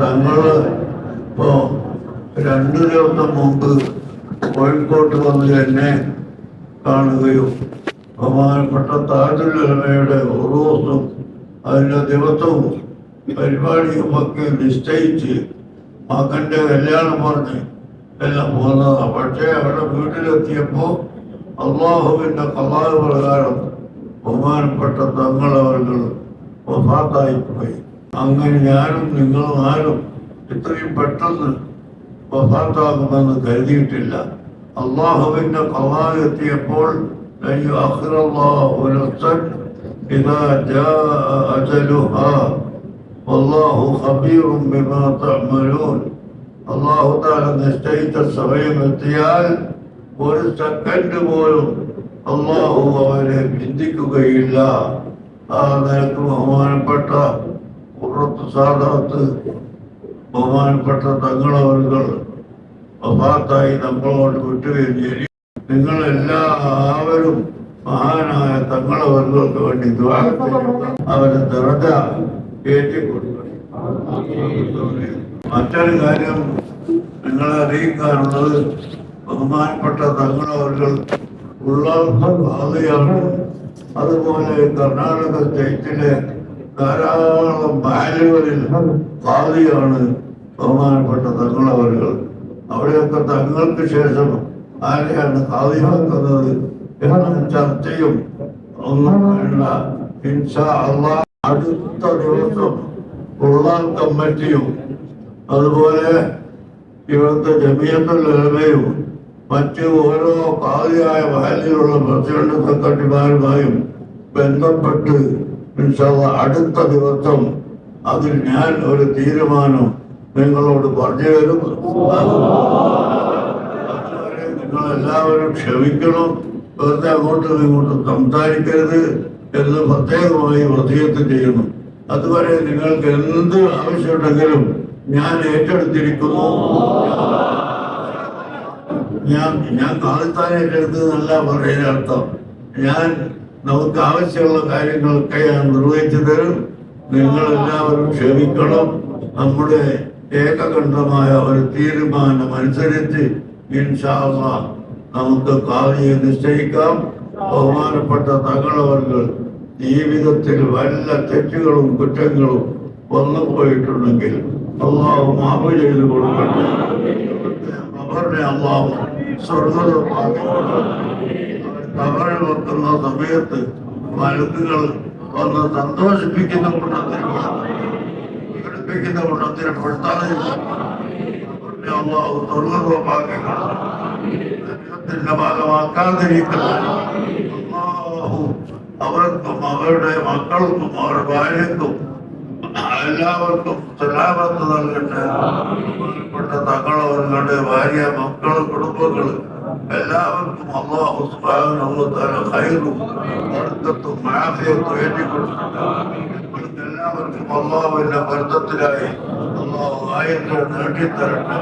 തങ്ങൾ ഇപ്പോ രണ്ടു ദിവസം മുമ്പ് കോഴിക്കോട്ട് വന്ന് എന്നെ കാണുകയും ബഹുമാനപ്പെട്ട താജുലമയുടെ ഉറവസും അതിന്റെ ദിവസവും പരിപാടിയും ഒക്കെ നിശ്ചയിച്ച് മകന്റെ കല്യാണം പറഞ്ഞ് എല്ലാം പോകുന്നതാണ് പക്ഷേ അവിടെ വീട്ടിലെത്തിയപ്പോൾ അള്ളാഹുവിന്റെ കലാപ്രകാരം ബഹുമാനപ്പെട്ട തങ്ങൾ അവർ ഒഫാത്തായി പോയി. അങ്ങനെ ഞാനും നിങ്ങളും ആരും ഇത്രയും പെട്ടെന്ന് വഫാത്താകുമെന്ന് കരുതിയിട്ടില്ല. അള്ളാഹുവിന്റെ കവാലെത്തിയപ്പോൾ അള്ളാഹുദാല നിശ്ചയിച്ച സമയം എത്തിയാൽ ഒരു സെക്കൻഡ് പോലും അള്ളാഹു അവരെ ചിന്തിക്കുകയില്ല ആ നിലയ്ക്ക് ബഹുമാനപ്പെട്ട കുറത്ത് ബഹുമാനപ്പെട്ട തങ്ങളവരുകൾ അഭാത്തായി നമ്മളോട് വിട്ടുകയും ചെയ്യും നിങ്ങൾ എല്ലാവരും മഹാനായ തങ്ങളവരുകൾക്ക് വേണ്ടി അവരെ ദറജ കയറ്റി മറ്റൊരു കാര്യം നിങ്ങളെ അറിയിക്കാനുള്ളത് ബഹുമാനപ്പെട്ട തങ്ങളവരുകൾ ഉള്ളാഹ ഭാഗയാണ് അതുപോലെ കർണാടക സ്റ്റേറ്റിലെ ധാരാളം ബാലുകളിൽ പാതിയാണ് ബഹുമാനപ്പെട്ട തങ്ങളവരുകൾ അവിടെയൊക്കെ തങ്ങൾക്ക് ശേഷം ആരെയാണ് സാധ്യമാക്കുന്നത് എന്ന ചർച്ചയും ഒന്നും വേണ്ട. ഹിംസ അള്ള അടുത്ത ദിവസം ഉള്ള കമ്മിറ്റിയും അതുപോലെ ഇവിടുത്തെ ജമിയത്തുലമയും മറ്റ് ഓരോ പാതിയായ വയലിലുള്ള പ്രസിഡന്റ് സെക്രട്ടറിമാരുമായും ബന്ധപ്പെട്ട് അടുത്ത ദിവസം അതിൽ ഞാൻ ഒരു തീരുമാനം നിങ്ങളോട് പറഞ്ഞു തരും. എല്ലാവരും ക്ഷമിക്കണം. വെറുതെ അങ്ങോട്ടും ഇങ്ങോട്ടും സംസാരിക്കരുത് എന്ന് പ്രത്യേകമായി വൃത്തിയത്ത് ചെയ്യുന്നു. അതുവരെ നിങ്ങൾക്ക് എന്ത് ആവശ്യമുണ്ടെങ്കിലും ഞാൻ ഏറ്റെടുത്തിരിക്കുന്നു. ഞാൻ ഞാൻ കാലത്താൻ ഏറ്റെടുത്തതെന്നല്ല പറയുന്ന അർത്ഥം. ഞാൻ നമുക്ക് ആവശ്യമുള്ള കാര്യങ്ങളൊക്കെ ഞാൻ നിർവഹിച്ചു തരും നിങ്ങൾ എല്ലാവരും ക്ഷമിക്കണം. നമ്മുടെ ഏകകണ്ഠമായ ഒരു തീരുമാനം അനുസരിച്ച് ഇൻഷാ അല്ലാഹ് നമുക്ക് കാവ്യെ നിശ്ചയിക്കാം. ബഹുമാനപ്പെട്ട തങ്ങളവർക്ക് ജീവിതത്തിൽ വല്ല തെറ്റുകളും കുറ്റങ്ങളും വന്നു പോയിട്ടുണ്ടെങ്കിൽ അള്ളാഹു മാപ്പ് ചെയ്ത് കൊടുക്കട്ടെ. അവരുടെ അള്ളാഹു സ്വർഗതമാക്കി കവറിൽ വെക്കുന്ന സമയത്ത് വഴക്കുകൾ വന്ന് സന്തോഷിപ്പിക്കുന്ന കൂട്ടത്തിൽ പീഡിപ്പിക്കുന്ന കൂട്ടത്തിൽ അവരുടെ അള്ളാഹു ദൈവത്തിന്റെ ഭാഗമാക്കാതിരിക്കുന്നു അല്ലാഹു അവർക്കും അവരുടെ മക്കൾക്കും അവരുടെ ഭാര്യക്കും എല്ലാവർക്കും സലാമത്ത് നൽകട്ടെ. തങ്ങളവരുടെ ഭാര്യ മക്കൾ കുടുംബങ്ങൾ എല്ലാവർക്കും അള്ളാഹു സുബ്ഹാനഹു വ തആല ഖൈറും ബർക്കത്തും ആഫിയത്തും ഏറ്റിക്കൊടുക്കട്ടെ എല്ലാവർക്കും അള്ളാഹുവിന്റെ ബർക്കത്തിലായി അള്ളാഹു ആയങ്ങൾ നേടിത്തരട്ടെ